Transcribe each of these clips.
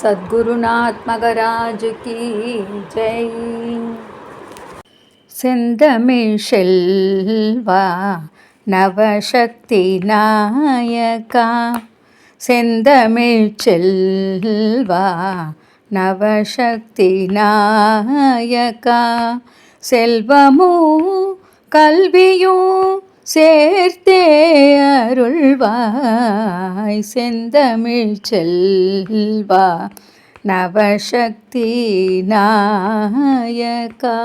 சத்குருநாத் மகராஜ் ஜெய். செந்தமிழ் செல்வா நவசக்தி நாயகா. செந்தமிழ் செல்வா நவசக்தி நாயகா. செல்வமும் கல்வியும் சேர்த்தே அருள்வாய் செந்தமிழ் செல்வா நவசக்தி நாயகா.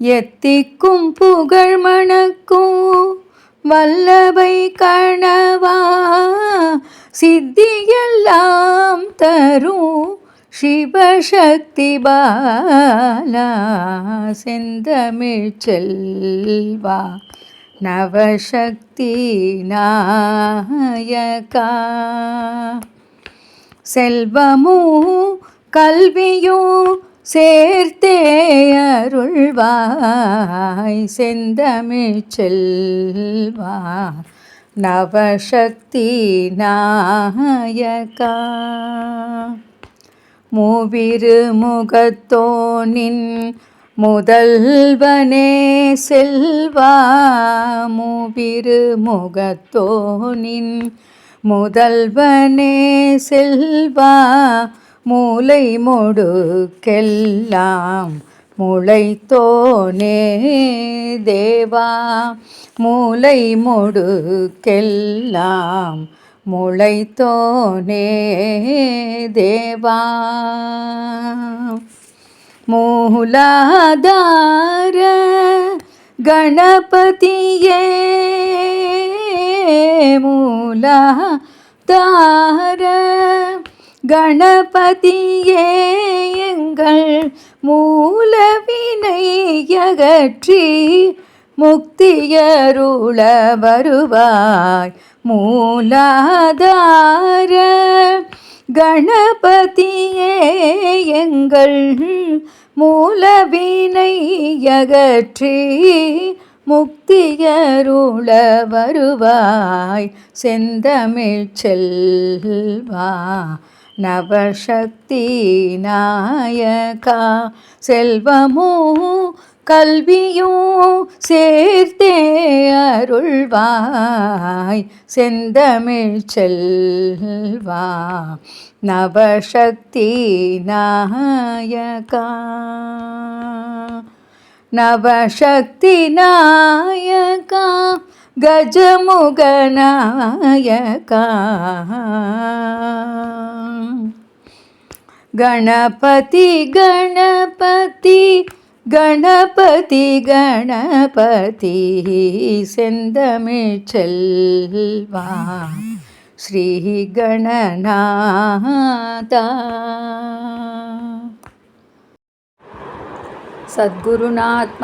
எத்திக்கும் புகழ் மணக்கும் வல்லவை கணவா சித்தியெல்லாம் தரும் சிவசக்தி பாலா செந்தமிழ் செல்வா நவசக்தி நாயகா செல்வமும் கல்வியும் சேர்த்தே அருள்வாய் செந்தமிழ் செல்வா நவசக்தி நாயகா மூவிரு முகத்தோனின் முதல்வனே செல்வா. மூவிரு முகத்தோனின் முதல்வனே செல்வா. மூளை முடுக்கெல்லாம் முளைத்தோனே தேவா. மூளை முடுக்கெல்லாம் முளைத்தோனே தேவா. மூலாதார கணபதியே மூலாதார கணபதியே எங்கள் மூலவினை அகற்றி முக்தியருள வருவாய். மூலாதார கணபதியே எங்கள் மூலவினையகற்றி முக்தியருள வருவாய். செந்தமிழ் செல்வா நவசக்தி நாயகா செல்வமோ கல்வியும் சேர்த்தே அருள்வாய் செந்தமிழ் செல்வா நவசக்தி நாயகா நவசக்தி நாயகா கஜமுகநாயகா கணபதி கணபதி गणपति गणपतिः सेन्दमिच्छल्वा मि चल्वा श्री गणना तद्गुरुनात्